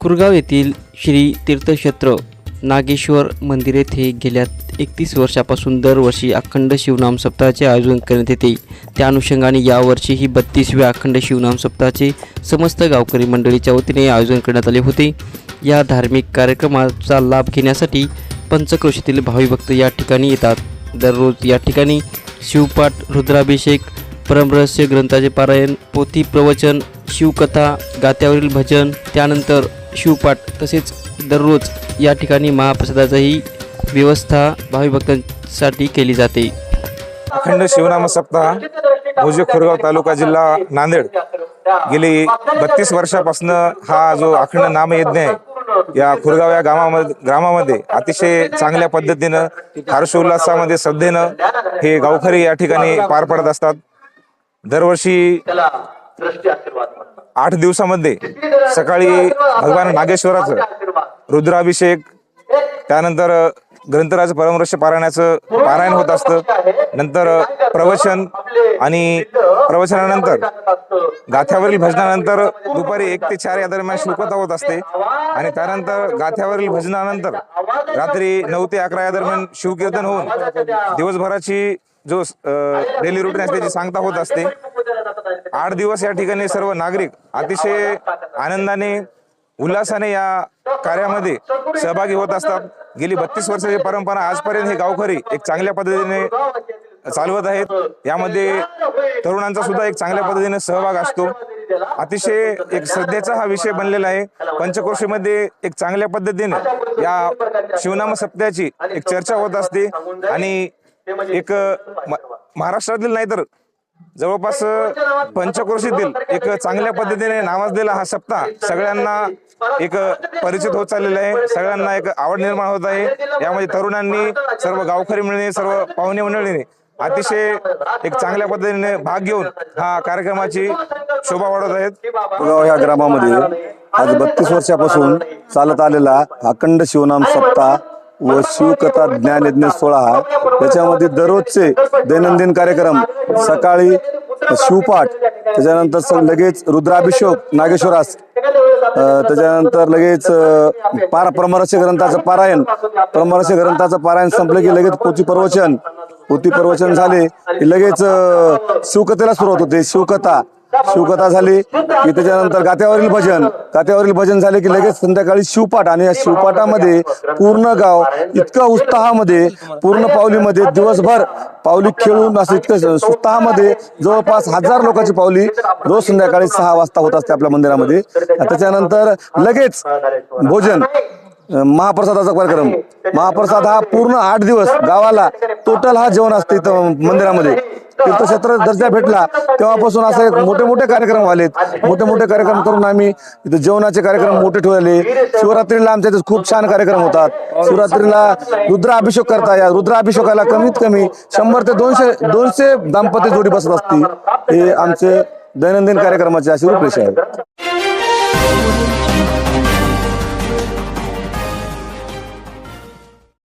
कुरगाव येथील श्री तीर्थक्षेत्र नागेश्वर मंदिर येथे गेल्या एकतीस वर्षापासून दरवर्षी अखंड शिवनाम सप्ताहाचे आयोजन करण्यात येते. त्या अनुषंगाने यावर्षीही बत्तीसव्या अखंड शिवनाम सप्ताहाचे समस्त गावकरी मंडळीच्या वतीने आयोजन करण्यात आले होते. या धार्मिक कार्यक्रमाचा लाभ घेण्यासाठी पंचक्रोशीतील भाविभक्त या ठिकाणी येतात. दररोज या ठिकाणी शिवपाठ रुद्राभिषेक परमरहस्य ग्रंथाचे पारायण पोथी प्रवचन शिवकथा गात्यावरील भजन त्यानंतर शिवपाठ तसेच दररोज या ठिकाणी महाप्रसादाचाही व्यवस्था भाविभक्तांसाठी केली जाते. अखंड शिवनाम सप्ताह भोजे खुरगाव तालुका जिल्हा नांदेड. गेली बत्तीस वर्षापासून हा जो अखंड नामयज्ञ आहे या खुरगाव या गावामध्ये ग्रामामध्ये अतिशय चांगल्या पद्धतीनं हर्षोल्लासामध्ये श्रद्धेनं हे गावकरी या ठिकाणी पार पडत असतात. दरवर्षी आठ दिवसामध्ये सकाळी भगवान नागेश्वराचं रुद्राभिषेक त्यानंतर ग्रंथराज परमरस्य पारायणाचं पारायण होत असतं. नंतर प्रवचन आणि प्रवचनानंतर गाथ्यावरील भजनानंतर दुपारी एक ते चार या दरम्यान शिवकथा होत असते. आणि त्यानंतर गाथ्यावरील भजनानंतर रात्री नऊ ते अकरा या दरम्यान शिवकीर्तन होऊन दिवसभराची जो डेली रुटीन असते त्याची सांगता होत असते. आठ दिवस या ठिकाणी सर्व नागरिक अतिशय आनंदाने उल्हासाने या कार्यामध्ये सहभागी होत असतात. गेली बत्तीस वर्षाची परंपरा आजपर्यंत हे गावकरी एक चांगल्या पद्धतीने चालवत आहेत. यामध्ये तरुणांचा सुद्धा एक चांगल्या पद्धतीने सहभाग असतो. अतिशय एक श्रद्धेचा हा विषय बनलेला आहे. पंचक्रोशीमध्ये एक चांगल्या पद्धतीने या शिवनाम सप्त्याची एक चर्चा होत असते. आणि एक महाराष्ट्रातील नाही तर जवळपास पंचक्रोशीतील एक चांगल्या पद्धतीने नावाजलेला हा सप्ताह. सगळ्यांना एक परिचित होत चाललेला आहे. सगळ्यांना एक आवड निर्माण होत आहे. यामध्ये तरुणांनी सर्व गावकरी मंडळीने सर्व पाहुणे मंडळीने अतिशय एक चांगल्या पद्धतीने भाग घेऊन हा कार्यक्रमाची शोभा वाढवत आहेत. गाव या ग्रामामध्ये आज बत्तीस वर्षापासून चालत आलेला अखंड शिवनाम सप्ताह व शिवकथा ज्ञानयज्ञ सोहळा याच्यामध्ये दररोजचे दैनंदिन कार्यक्रम सकाळी शिवपाठ त्याच्यानंतर लगेच रुद्राभिषेक नागेश्वरास त्याच्यानंतर लगेच पार परमरस्य ग्रंथाचं पारायण. परमरस्य ग्रंथाचं पारायण संपलं की लगेच पोथी प्रवचन. पोती प्रवचन झाले की लगेच अ, शिवकथेला सुरुवात होते. शिवकथा शिवकथा झाली की त्याच्यानंतर गात्यावरील भजन. गात्यावरील भजन झाले की लगेच संध्याकाळी शिवपाठ. आणि या शिवपाठामध्ये पूर्ण गाव इतकं उत्साहामध्ये पूर्ण पावलीमध्ये दिवसभर पावली खेळून असं इतकं उत्साहामध्ये जवळपास हजार लोकांची पावली रोज संध्याकाळी सहा वाजता होत असते आपल्या मंदिरामध्ये. त्याच्यानंतर लगेच भोजन महाप्रसादाचा कार्यक्रम. महाप्रसाद हा पूर्ण आठ दिवस गावाला टोटल हा जेवण असते मंदिरामध्ये. तीर्थक्षेत्र दर्जा भेटला. तेव्हापासून असे एक मोठे मोठे कार्यक्रम आलेत. मोठे मोठे कार्यक्रम करून आम्ही इथं जेवणाचे कार्यक्रम मोठे ठेवले. शिवरात्रीला आमच्या इथे खूप छान कार्यक्रम होतात. शिवरात्रीला रुद्राभिषेक करता या. रुद्राभिषेकाला कमीत कमी शंभर ते दोनशे दोनशे दाम्पत्य जोडी बसत असतील. हे आमचे दैनंदिन कार्यक्रमाचे अशी रूपरेषा आहे